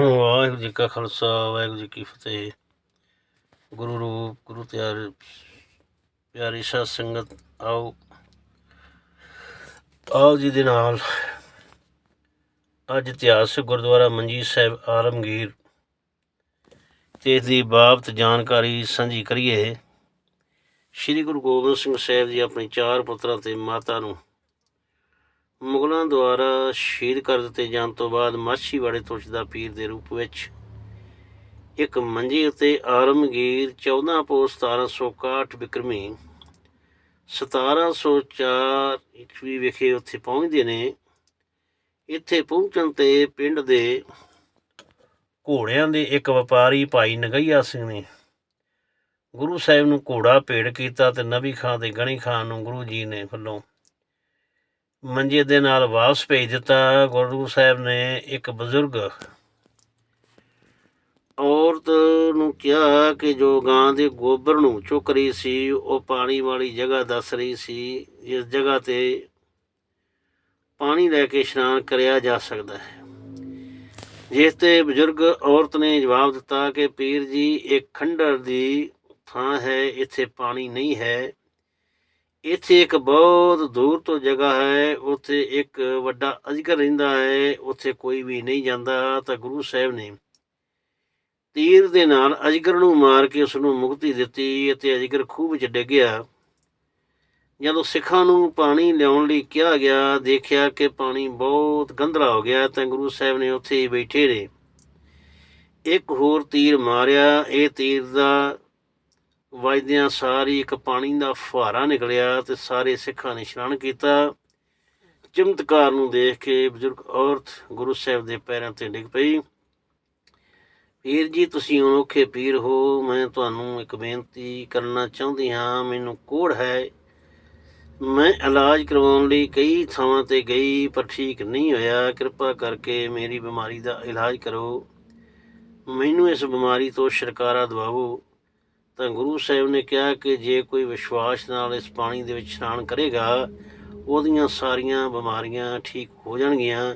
ਵਾਹਿਗੁਰੂ ਜੀ ਕਾ ਖਾਲਸਾ, ਵਾਹਿਗੁਰੂ ਜੀ ਕੀ ਫਤਿਹ। ਗੁਰੂ ਰੂਪ, ਗੁਰੂ ਤਿਆਰ, ਪਿਆਰੀ ਸਾਧ ਸੰਗਤ, ਆਓ। ਆਓ ਜੀ ਦੇ ਨਾਲ। ਅੱਜ ਇਤਿਹਾਸਕ ਗੁਰਦੁਆਰਾ ਮੰਜੀ ਸਾਹਿਬ ਆਲਮਗੀਰ। ਤੇ ਇਸ ਦੀ ਬਾਬਤ ਜਾਣਕਾਰੀ ਸਾਂਝੀ ਕਰੀਏ। ਸ੍ਰੀ ਗੁਰੂ ਗੋਬਿੰਦ ਸਿੰਘ ਸਾਹਿਬ ਜੀ ਆਪਣੇ ਚਾਰ ਪੁੱਤਰਾਂ ਤੇ ਮਾਤਾ ਨੂੰ ਮੁਗਲਾਂ ਦੁਆਰਾ ਸ਼ਹੀਦ ਕਰ ਦਿੱਤੇ ਜਾਣ ਤੋਂ ਬਾਅਦ ਮਾਛੀਵਾੜੇ ਤੁਰਚਦਾ ਪੀਰ ਦੇ ਰੂਪ ਵਿੱਚ ਇੱਕ ਮੰਜੀ ਉੱਤੇ ਆਰਮਗੀਰ 14 ਪੋ 1761 ਬਿਕਰਮੀ 1704 ਈਸਵੀ ਵਿਖੇ ਉੱਥੇ ਪਹੁੰਚਦੇ ਨੇ। ਇੱਥੇ ਪਹੁੰਚਣ ਤੇ ਪਿੰਡ ਦੇ ਘੋੜਿਆਂ ਦੇ ਇੱਕ ਵਪਾਰੀ ਭਾਈ ਨਗਈਆ ਸਿੰਘ ਨੇ ਗੁਰੂ ਸਾਹਿਬ ਨੂੰ ਘੋੜਾ ਭੇਟ ਕੀਤਾ ਤੇ ਨਬੀ ਖਾਂ ਤੇ ਗਣੀ ਖਾਨ ਨੂੰ ਗੁਰੂ ਜੀ ਨੇ ਵੱਲੋਂ ਮੰਜੇ ਦੇ ਨਾਲ ਵਾਪਸ ਭੇਜ ਦਿੱਤਾ। ਗੁਰੂ ਸਾਹਿਬ ਨੇ ਇੱਕ ਬਜ਼ੁਰਗ ਔਰਤ ਨੂੰ ਕਿਹਾ ਕਿ ਜੋ ਗਾਂ ਦੇ ਗੋਬਰ ਨੂੰ ਚੁੱਕ ਰਹੀ ਸੀ, ਉਹ ਪਾਣੀ ਵਾਲੀ ਜਗ੍ਹਾ ਦੱਸ ਰਹੀ ਸੀ। ਇਸ ਜਗ੍ਹਾ ਤੇ ਪਾਣੀ ਲੈ ਕੇ ਇਸ਼ਨਾਨ ਕਰਿਆ ਜਾ ਸਕਦਾ ਹੈ। ਜਿਸ ਤੇ ਬਜ਼ੁਰਗ ਔਰਤ ਨੇ ਜਵਾਬ ਦਿੱਤਾ ਕਿ, ਪੀਰ ਜੀ, ਇਹ ਖੰਡਰ ਦੀ ਥਾਂ ਹੈ, ਇੱਥੇ ਪਾਣੀ ਨਹੀਂ ਹੈ। ਇੱਥੇ ਇੱਕ ਬਹੁਤ ਦੂਰ ਤੋਂ ਜਗ੍ਹਾ ਹੈ, ਉੱਥੇ ਇੱਕ ਵੱਡਾ ਅਜਗਰ ਰਹਿੰਦਾ ਹੈ, ਉੱਥੇ ਕੋਈ ਵੀ ਨਹੀਂ ਜਾਂਦਾ ਤਾਂ ਗੁਰੂ ਸਾਹਿਬ ਨੇ ਤੀਰ ਦੇ ਨਾਲ ਅਜਗਰ ਨੂੰ ਮਾਰ ਕੇ ਉਸ ਨੂੰ ਮੁਕਤੀ ਦਿੱਤੀ ਅਤੇ ਅਜਗਰ ਖੂਹ ਵਿੱਚ ਡਿੱਗਿਆ। ਜਦੋਂ ਸਿੱਖਾਂ ਨੂੰ ਪਾਣੀ ਲਿਆਉਣ ਲਈ ਕਿਹਾ ਗਿਆ, ਦੇਖਿਆ ਕਿ ਪਾਣੀ ਬਹੁਤ ਗੰਧਲਾ ਹੋ ਗਿਆ ਤਾਂ ਗੁਰੂ ਸਾਹਿਬ ਨੇ ਉੱਥੇ ਹੀ ਬੈਠੇ ਰਹੇ ਇੱਕ ਹੋਰ ਤੀਰ ਮਾਰਿਆ, ਇਹ ਤੀਰ ਦਾ ਵਜਦਿਆਂ ਸਾਰੀ ਇੱਕ ਪਾਣੀ ਦਾ ਫੁਹਾਰਾ ਨਿਕਲਿਆ ਤੇ ਸਾਰੇ ਸਿੱਖਾਂ ਨੇ ਇਸ਼ਨਾਨ ਕੀਤਾ। ਚਮਤਕਾਰ ਨੂੰ ਦੇਖ ਕੇ ਬਜ਼ੁਰਗ ਔਰਤ ਗੁਰੂ ਸਾਹਿਬ ਦੇ ਪੈਰਾਂ ਤੇ ਡਿੱਗ ਪਈ। ਪੀਰ ਜੀ, ਤੁਸੀਂ ਅਨੋਖੇ ਪੀਰ ਹੋ। ਮੈਂ ਤੁਹਾਨੂੰ ਇੱਕ ਬੇਨਤੀ ਕਰਨਾ ਚਾਹੁੰਦੀ ਹਾਂ। ਮੈਨੂੰ ਕੋੜ ਹੈ। ਮੈਂ ਇਲਾਜ ਕਰਵਾਉਣ ਲਈ ਕਈ ਥਾਵਾਂ ਤੇ ਗਈ, ਪਰ ਠੀਕ ਨਹੀਂ ਹੋਇਆ। ਕਿਰਪਾ ਕਰਕੇ ਮੇਰੀ ਬਿਮਾਰੀ ਦਾ ਇਲਾਜ ਕਰੋ। ਮੈਨੂੰ ਇਸ ਬਿਮਾਰੀ ਤੋਂ ਛੁਟਕਾਰਾ ਦਿਵਾਓ। ਤਾਂ ਗੁਰੂ ਸਾਹਿਬ ਨੇ ਕਿਹਾ ਕਿ ਜੇ ਕੋਈ ਵਿਸ਼ਵਾਸ ਨਾਲ ਇਸ ਪਾਣੀ ਦੇ ਵਿੱਚ ਇਸ਼ਨਾਨ ਕਰੇਗਾ, ਉਹਦੀਆਂ ਸਾਰੀਆਂ ਬਿਮਾਰੀਆਂ ਠੀਕ ਹੋ ਜਾਣਗੀਆਂ।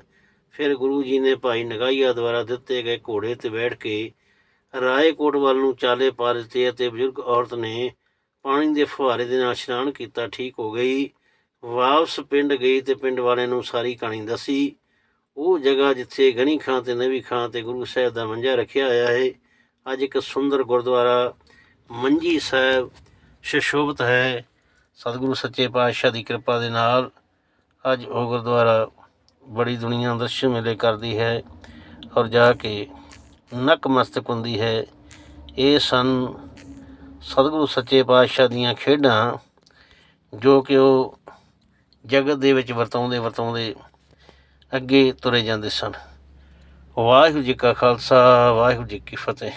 ਫਿਰ ਗੁਰੂ ਜੀ ਨੇ ਭਾਈ ਨਗਾਈਆ ਦੁਆਰਾ ਦਿੱਤੇ ਗਏ ਘੋੜੇ ਤੇ ਬੈਠ ਕੇ ਰਾਏਕੋਟ ਵੱਲ ਨੂੰ ਚਾਲੇ ਪਾ ਦਿੱਤੇ ਅਤੇ ਬਜ਼ੁਰਗ ਔਰਤ ਨੇ ਪਾਣੀ ਦੇ ਫੁਹਾਰੇ ਦੇ ਨਾਲ ਇਸ਼ਨਾਨ ਕੀਤਾ, ਠੀਕ ਹੋ ਗਈ। ਵਾਪਸ ਪਿੰਡ ਗਈ ਤੇ ਪਿੰਡ ਵਾਲਿਆਂ ਨੂੰ ਸਾਰੀ ਕਹਾਣੀ ਦੱਸੀ। ਉਹ ਜਗ੍ਹਾ ਜਿੱਥੇ ਗਣੀ ਖਾਂ ਤੇ ਨਵੀ ਖਾਂ ਤੇ ਗੁਰੂ ਸਾਹਿਬ ਦਾ ਮੰਜਾ ਰੱਖਿਆ ਹੋਇਆ ਹੈ, ਅੱਜ ਇੱਕ ਸੁੰਦਰ ਗੁਰਦੁਆਰਾ ਮੰਜੀ ਸਾਹਿਬ, ਸ਼ਸ਼ੋਭਤ ਹੈ, ਸਤਿਗੁਰੂ ਸੱਚੇ ਪਾਤਸ਼ਾਹ ਦੀ ਕਿਰਪਾ ਦੇ ਨਾਲ ਅੱਜ ਉਹ ਗੁਰਦੁਆਰਾ ਬੜੀ ਦੁਨੀਆ ਦਰਸ਼ ਮੇਲੇ ਕਰਦੀ ਹੈ ਔਰ ਜਾ ਕੇ ਨਕਮਸਤਕ ਹੁੰਦੀ ਹੈ। ਇਹ ਸਨ ਸਤਿਗੁਰੂ ਸੱਚੇ ਪਾਤਸ਼ਾਹ ਦੀਆਂ ਖੇਡਾਂ ਜੋ ਕਿ ਉਹ ਜਗਤ ਦੇ ਵਿੱਚ ਵਰਤਾਉਂਦੇ ਵਰਤਾਉਂਦੇ ਅੱਗੇ ਤੁਰੇ ਜਾਂਦੇ ਸਨ। ਵਾਹਿਗੁਰੂ ਜੀ ਕਾ ਖਾਲਸਾ, ਵਾਹਿਗੁਰੂ ਜੀ ਕੀ ਫਤਿਹ।